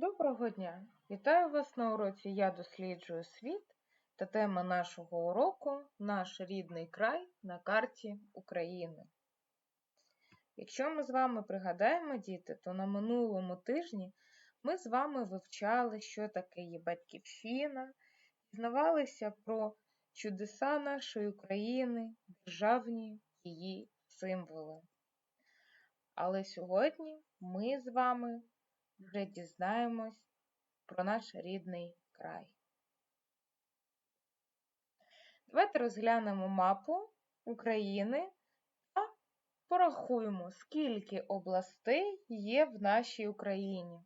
Доброго дня! Вітаю вас на уроці Я досліджую світ та тема нашого уроку Наш рідний край на карті України. Якщо ми з вами пригадаємо, діти, то на минулому тижні ми з вами вивчали, що таке є батьківщина, дізнавалися про чудеса нашої України, державні її символи. Але сьогодні ми з вами вже дізнаємось про наш рідний край. Давайте розглянемо мапу України та порахуємо, скільки областей є в нашій Україні.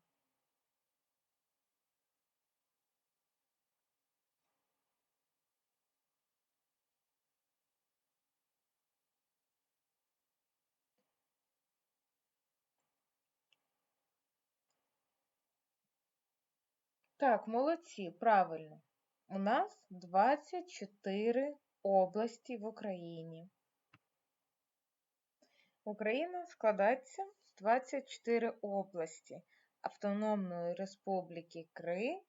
Так, молодці, правильно. У нас 24 області в Україні. Україна складається з 24 області Автономної Республіки Крим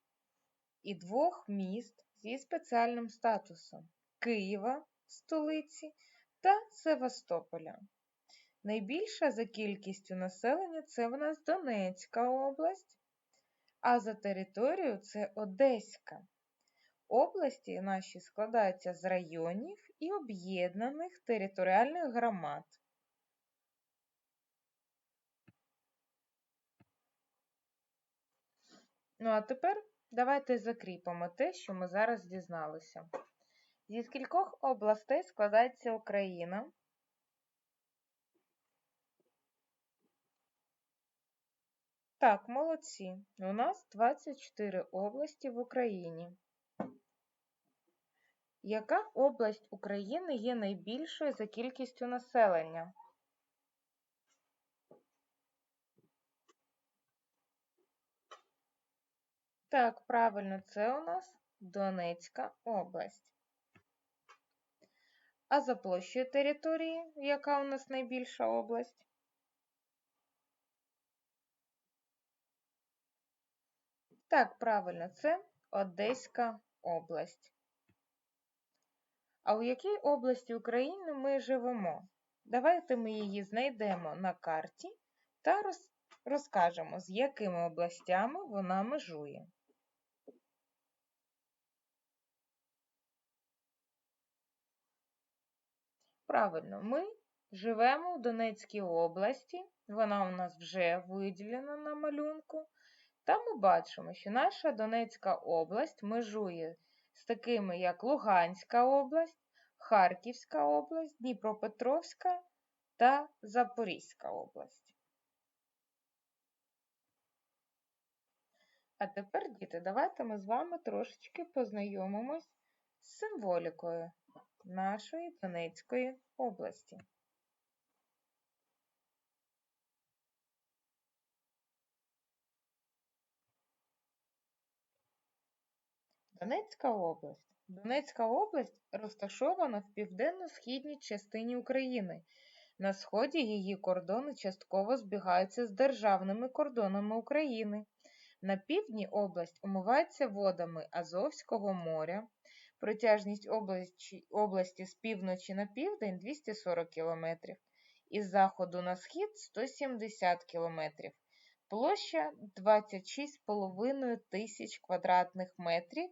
і двох міст зі спеціальним статусом Києва, столиці та Севастополя. Найбільша за кількістю населення це в нас Донецька область а за територією це Одеська. Області наші складаються з районів і об'єднаних територіальних громад. Ну, а тепер давайте закріпимо те, що ми зараз дізналися. Зі скількох областей складається Україна? Так, молодці. У нас 24 області в Україні. Яка область України є найбільшою за кількістю населення? Так, правильно, це у нас Донецька область. А за площею території, яка у нас найбільша область? Так, правильно, це Одеська область. А у якій області України ми живемо? Давайте ми її знайдемо на карті та розкажемо, з якими областями вона межує. Правильно, ми живемо в Донецькій області, вона у нас вже виділена на малюнку. Та ми бачимо, що наша Донецька область межує з такими, як Луганська область, Харківська область, Дніпропетровська та Запорізька область. А тепер, діти, давайте ми з вами трошечки познайомимось з символікою нашої Донецької області. Донецька область. Донецька область розташована в південно-східній частині України. На сході її кордони частково збігаються з державними кордонами України. На півдні область омивається водами Азовського моря. Протяжність області, області з півночі на південь 240 км, із заходу на схід 170 км. Площа 26,5 тисяч квадратних метрів,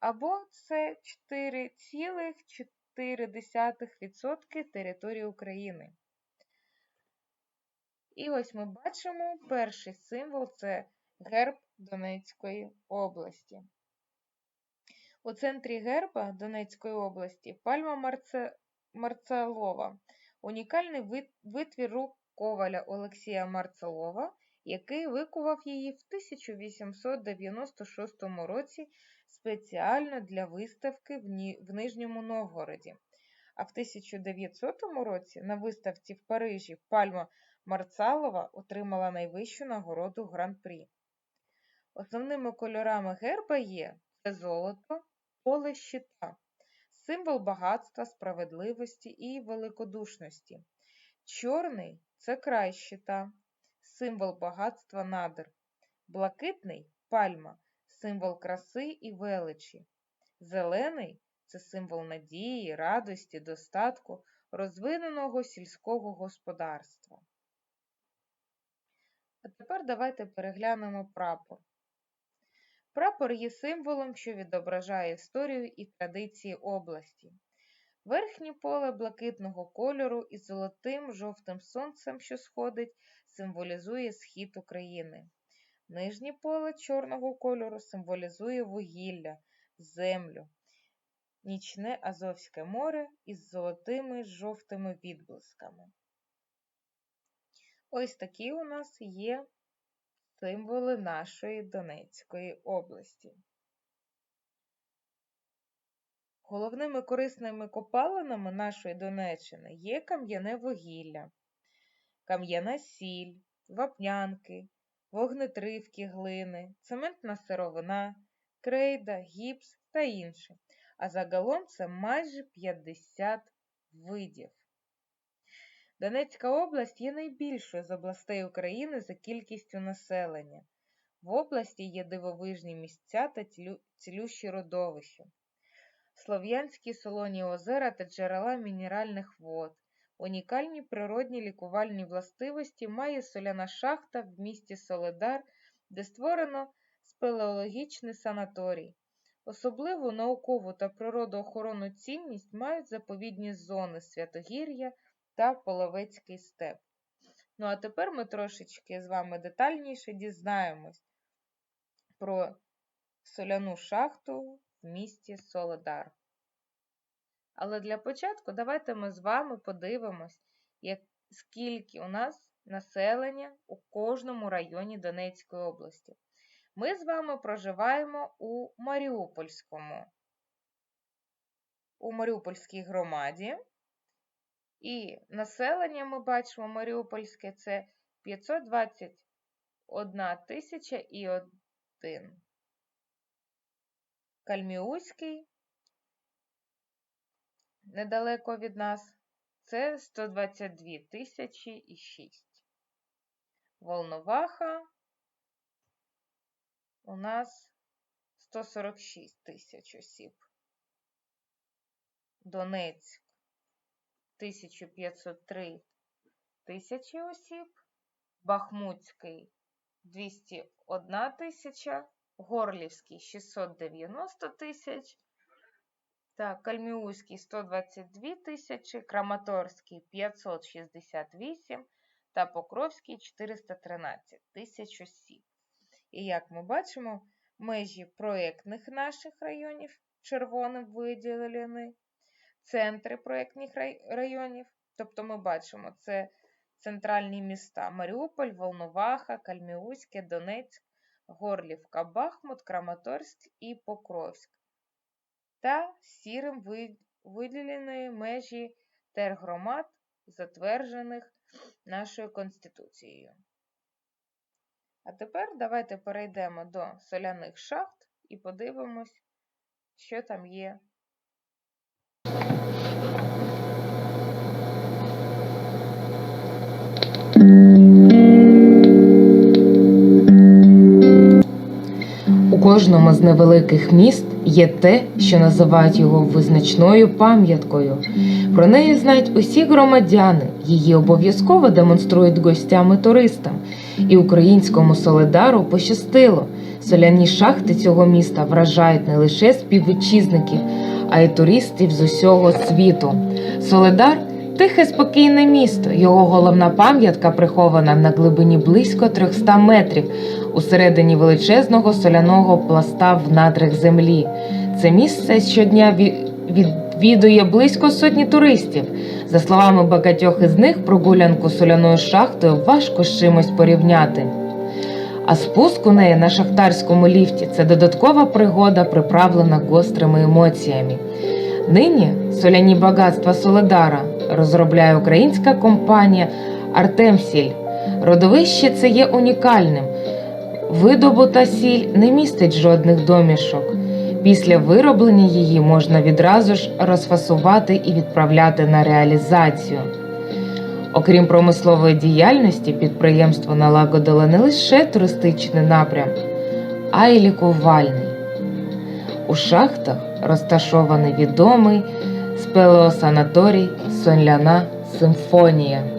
або це 4,4% території України. І ось ми бачимо перший символ це герб Донецької області. У центрі герба Донецької області пальма Марце... Марцелова, унікальний витвір рук коваля Олексія Марцелова який викував її в 1896 році спеціально для виставки в Нижньому Новгороді. А в 1900 році на виставці в Парижі Пальма Марцалова отримала найвищу нагороду Гран-прі. Основними кольорами герба є це золото, поле щита, символ багатства, справедливості і великодушності. Чорний це край щита, символ багатства надр, блакитний пальма символ краси і величі. Зелений це символ надії, радості, достатку, розвиненого сільського господарства. А тепер давайте переглянемо прапор. Прапор є символом, що відображає історію і традиції області. Верхнє поле блакитного кольору із золотим жовтим сонцем, що сходить, символізує схід України. Нижнє поле чорного кольору символізує вугілля, землю, нічне Азовське море із золотими жовтими відблисками. Ось такі у нас є символи нашої Донецької області. Головними корисними копалинами нашої Донеччини є кам'яне вугілля, кам'яна сіль, вапнянки, вогнетривки глини, цементна сировина, крейда, гіпс та інше. А загалом це майже 50 видів. Донецька область є найбільшою з областей України за кількістю населення. В області є дивовижні місця та цілющі родовища, слов'янські солоні озера та джерела мінеральних вод. Унікальні природні лікувальні властивості має соляна шахта в місті Соледар, де створено спелеологічний санаторій. Особливу наукову та природоохоронну цінність мають заповідні зони Святогір'я та Половецький степ. Ну, а тепер ми трошечки з вами детальніше дізнаємось про соляну шахту місті Соледар. Але для початку давайте ми з вами подивимось, як, скільки у нас населення у кожному районі Донецької області. Ми з вами проживаємо у Маріупольському, у Маріупольській громаді. І населення ми бачимо Маріупольське це 521 тисяча і один. Кальміуський недалеко від нас це 122 тисячі і 6. Волноваха у нас 146 тисяч осіб. Донецьк 1503 тисячі осіб, Бахмутський 201 тисяча, Горлівський 690 тисяч, так, Кальміуський 122 тисячі, Краматорський 568 та Покровський 413 тисяч осіб. І як ми бачимо, межі проєктних наших районів червоним виділені, центри проєктних районів, тобто ми бачимо, це центральні міста Маріуполь, Волноваха, Кальміуське, Донецьк, Горлівка, Бахмут, Краматорськ і Покровськ. Та сірим виділеної межі тергромад, затверджених нашою Конституцією. А тепер давайте перейдемо до соляних шахт і подивимось, що там є. Кожному з невеликих міст є те, що називають його визначною пам'яткою. Про неї знають усі громадяни, її обов'язково демонструють гостям і туристам. І українському солидару пощастило. Соляні шахти цього міста вражають не лише співвітчизників, а й туристів з усього світу. Солидар тихе спокійне місто. Його головна пам'ятка прихована на глибині близько 300 метрів усередині величезного соляного пласта в надрах землі. Це місце щодня відвідує близько сотні туристів. За словами багатьох із них, прогулянку соляною шахтою важко з чимось порівняти. А спуск у неї на шахтарському ліфті це додаткова пригода, приправлена гострими емоціями. Нині соляні багатства Соледара розробляє українська компанія Артемсіль. Родовище це є унікальним. Видобута сіль не містить жодних домішок. Після вироблення її можна відразу ж розфасувати і відправляти на реалізацію. Окрім промислової діяльності, підприємство налагодило не лише туристичний напрям, а й лікувальний. У шахтах розташований відомий спелеосанаторій Сонляна симфонія.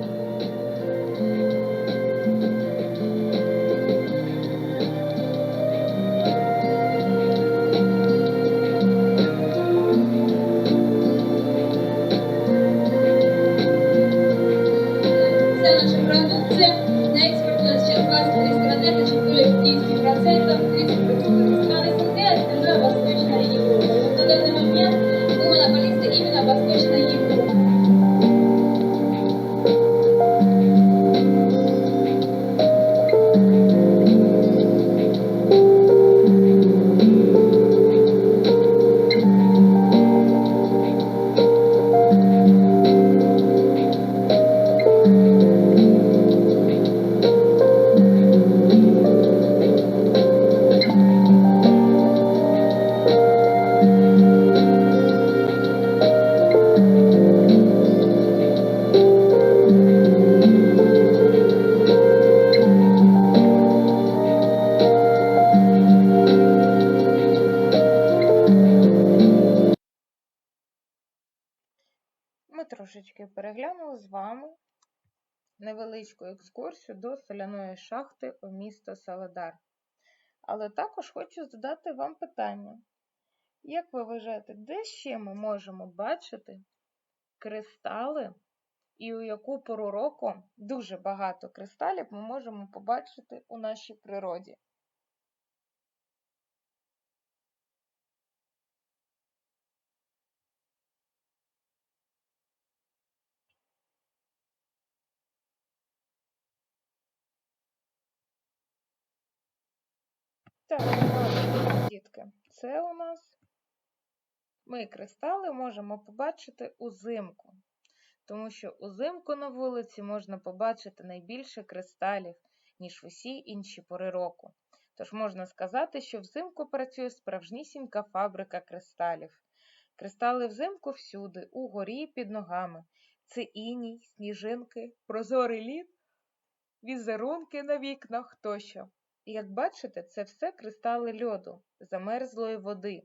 Трошечки переглянули з вами невеличку екскурсію до соляної шахти у місто Соледар. Але також хочу задати вам питання. Як ви вважаєте, де ще ми можемо бачити кристали і у яку пору року дуже багато кристалів ми можемо побачити у нашій природі? Так, дітки, це у нас ми кристали можемо побачити узимку, тому що узимку на вулиці можна побачити найбільше кристалів, ніж усі інші пори року. Тож можна сказати, що взимку працює справжнісінька фабрика кристалів. Кристали взимку всюди, угорі під ногами. Це іній, сніжинки, прозорий лід, візерунки на вікнах тощо. Як бачите, це все кристали льоду, замерзлої води.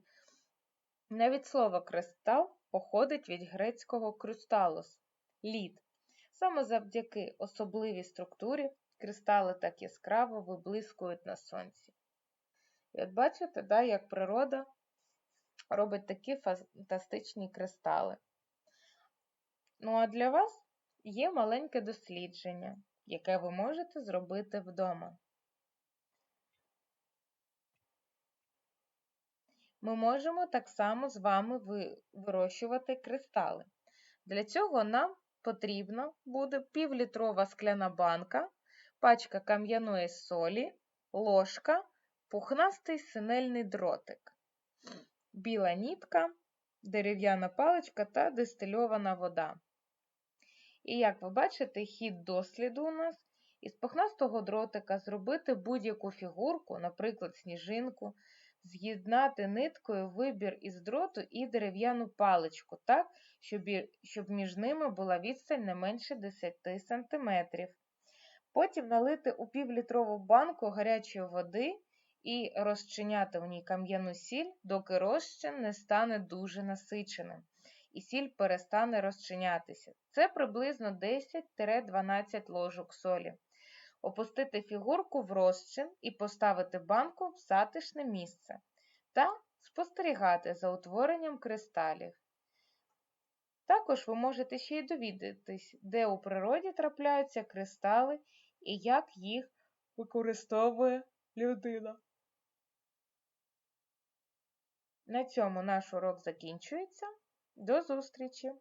Навіть слово кристал походить від грецького крусталос лід. Саме завдяки особливій структурі кристали так яскраво виблискують на сонці. І от бачите, да, як природа робить такі фантастичні кристали. Ну а для вас є маленьке дослідження, яке ви можете зробити вдома. Ми можемо так само з вами вирощувати кристали. Для цього нам потрібно буде півлітрова скляна банка, пачка кам'яної солі, ложка, пухнастий синельний дротик, біла нітка, дерев'яна паличка та дистильована вода. І як ви бачите, хід досліду у нас із пухнастого дротика зробити будь-яку фігурку, наприклад, сніжинку, з'єднати ниткою вибір із дроту і дерев'яну паличку, так, щоб, між ними була відстань не менше 10 см. Потім налити у півлітрову банку гарячої води і розчиняти в ній кам'яну сіль, доки розчин не стане дуже насиченим і сіль перестане розчинятися. Це приблизно 10-12 ложок солі. Опустити фігурку в розчин і поставити банку в затишне місце та спостерігати за утворенням кристалів. Також ви можете ще й довідатись, де у природі трапляються кристали і як їх використовує людина. На цьому наш урок закінчується. До зустрічі!